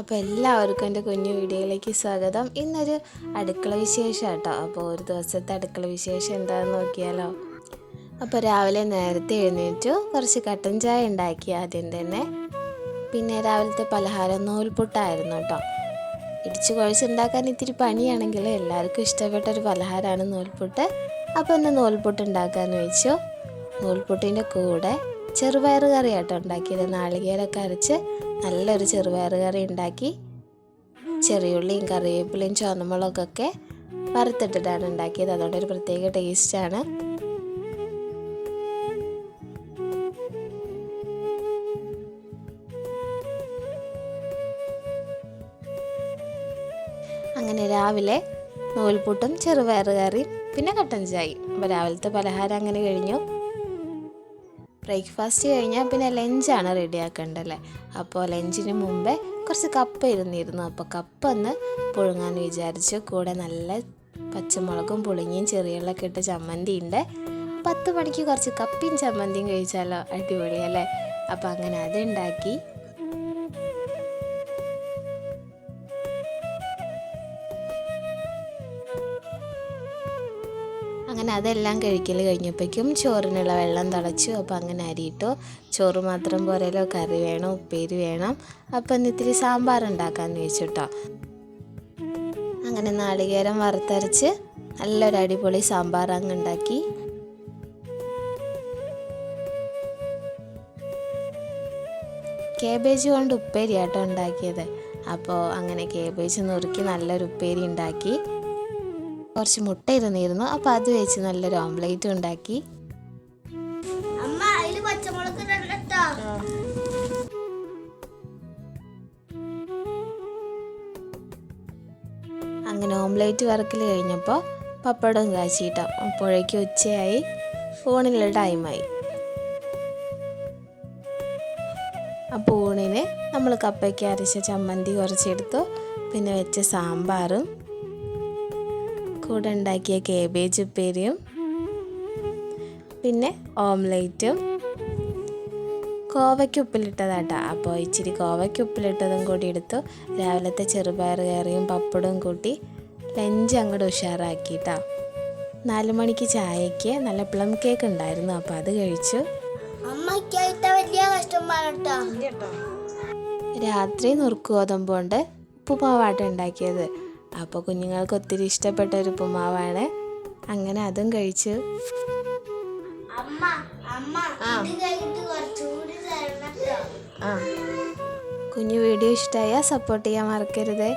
അപ്പോൾ എല്ലാവർക്കും എന്റെ കുഞ്ഞു വീഡിയോയിലേക്ക് സ്വാഗതം. ഇന്നൊരു അടുക്കള വിശേഷം കേട്ടോ അപ്പോൾ ഒരു ദിവസത്തെ അടുക്കള വിശേഷം എന്താണെന്ന് നോക്കിയാലോ. അപ്പോൾ രാവിലെ നേരത്തെ എഴുന്നേറ്റു. കുറച്ച് കട്ടൻ ചായ ഉണ്ടാക്കി ആദ്യം തന്നെ. പിന്നെ രാവിലത്തെ പലഹാരം നൂൽപുട്ടായിരുന്നു കേട്ടോ ഇടിച്ച് കുഴച്ചുണ്ടാക്കാൻ ഇത്തിരി പണിയാണെങ്കിൽ എല്ലാവർക്കും ഇഷ്ടപ്പെട്ട ഒരു പലഹാരമാണ് നൂൽപുട്ട്. അപ്പോൾ ഒന്ന് നൂൽപുട്ട് ഉണ്ടാക്കാമെന്ന് വെച്ചു. നൂൽപുട്ടിന്റെ കൂടെ ചെറുപയർ കറി ആട്ടോ ഉണ്ടാക്കിയത്. നാളികേരൊക്കെ അരച്ച് നല്ലൊരു ചെറുപയർ കറി ഉണ്ടാക്കി ചെറിയുള്ളിയും കറിവേപ്പിലയും ചുവന്നമുളകൊക്കെ വറുത്തിട്ടിട്ടാണ് ഉണ്ടാക്കിയത്. അതുകൊണ്ട് ഒരു പ്രത്യേക ടേസ്റ്റാണ് അങ്ങനെ രാവിലെ നൂൽപുട്ടും ചെറുപയർ കറിയും പിന്നെ കട്ടൻ ചായയും. അപ്പോൾ രാവിലത്തെ പലഹാരം അങ്ങനെ കഴിഞ്ഞു. ബ്രേക്ക്ഫാസ്റ്റ് കഴിഞ്ഞാൽ പിന്നെ ലഞ്ചാണ് റെഡിയാക്കേണ്ടല്ലേ? അപ്പോൾ ലഞ്ചിന് മുമ്പേ കുറച്ച് കപ്പ ഇരുന്നിരുന്നു. അപ്പോൾ കപ്പ ഒന്ന് പുഴുങ്ങാൻ വിചാരിച്ചു. കൂടെ നല്ല പച്ചമുളകും പുളിങ്ങിയും ചെറിയുള്ളൊക്കെ ഇട്ട് ചമ്മന്തി ഉണ്ട് പത്ത് മണിക്ക് കുറച്ച് കപ്പിയും ചമ്മന്തിയും കഴിച്ചാലോ? അടിപൊളിയല്ലേ അപ്പോൾ അങ്ങനെ അതുണ്ടാക്കി അങ്ങനെ അതെല്ലാം കഴിക്കൽ കഴിഞ്ഞപ്പോഴേക്കും ചോറിനുള്ള വെള്ളം തിളച്ചു. അപ്പോൾ അങ്ങനെ അരിയിട്ടു ചോറ് മാത്രം പോരല്ലോ കറി വേണം ഉപ്പേരി വേണം. അപ്പം ഇന്ന് സാമ്പാർ ഉണ്ടാക്കാമെന്ന് വെച്ചിട്ടോ അങ്ങനെ നാളികേരം വറുത്തരച്ച് നല്ലൊരു അടിപൊളി സാമ്പാർ അങ്ങ് ഉണ്ടാക്കി. കേബേജ് കൊണ്ട് ഉപ്പേരി ആട്ടോ ഉണ്ടാക്കിയത്. അപ്പോൾ അങ്ങനെ കേബേജ് നുറുക്കി നല്ലൊരു ഉപ്പേരി ഉണ്ടാക്കി. കുറച്ച് മുട്ട ഇരുന്നിരുന്നു. അപ്പോൾ അത് വെച്ച് നല്ലൊരു ഓംലേറ്റ് ഉണ്ടാക്കി. അങ്ങനെ ഓംലേറ്റ് വറക്കൽ കഴിഞ്ഞപ്പോൾ പപ്പടം കാച്ചിട്ട അപ്പോഴേക്കും ഉച്ചയായി. ഫോണിലെ ടൈമായി അപ്പോൾ ഊണിന് നമ്മൾ കപ്പയ്ക്ക് അരച്ച ചമ്മന്തി കുറച്ചെടുത്തു. പിന്നെ വെച്ച സാമ്പാറും കൂടെ ഉണ്ടാക്കിയ കേബേജ് ഉപ്പേരിയും പിന്നെ ഓംലേറ്റും കോവയ്ക്ക് ഉപ്പിലിട്ടതാട്ടോ അപ്പോൾ ഇച്ചിരി കോവയ്ക്ക് ഉപ്പിലിട്ടതും കൂടി എടുത്തു. രാവിലത്തെ ചെറുപയർ കറിയും പപ്പടവും കൂട്ടി ലഞ്ച് അങ്ങോട്ട് ഉഷാറാക്കിയിട്ടാ. നാല് മണിക്ക് ചായയ്ക്ക് നല്ല പ്ലം കേക്ക് ഉണ്ടായിരുന്നു. അപ്പോൾ അത് കഴിച്ചു. വലിയ രാത്രി നുറുക്കു ഗോതമ്പ് കൊണ്ട് ഉപ്പുമാവാട്ടം ഉണ്ടാക്കിയത്. അപ്പോൾ കുഞ്ഞുങ്ങൾക്ക് ഒത്തിരി ഇഷ്ടപ്പെട്ട ഒരു ഉപ്പുമാവാണ്. അങ്ങനെ അതും കഴിച്ചു. അമ്മ അമ്മ ഇത് കഴിഞ്ഞിട്ട് കുറച്ചുകൂടി തരണട്ടോ ആ. കുഞ്ഞു വീഡിയോ ഇഷ്ടമായ സപ്പോർട്ട് ചെയ്യാൻ മറക്കരുത്.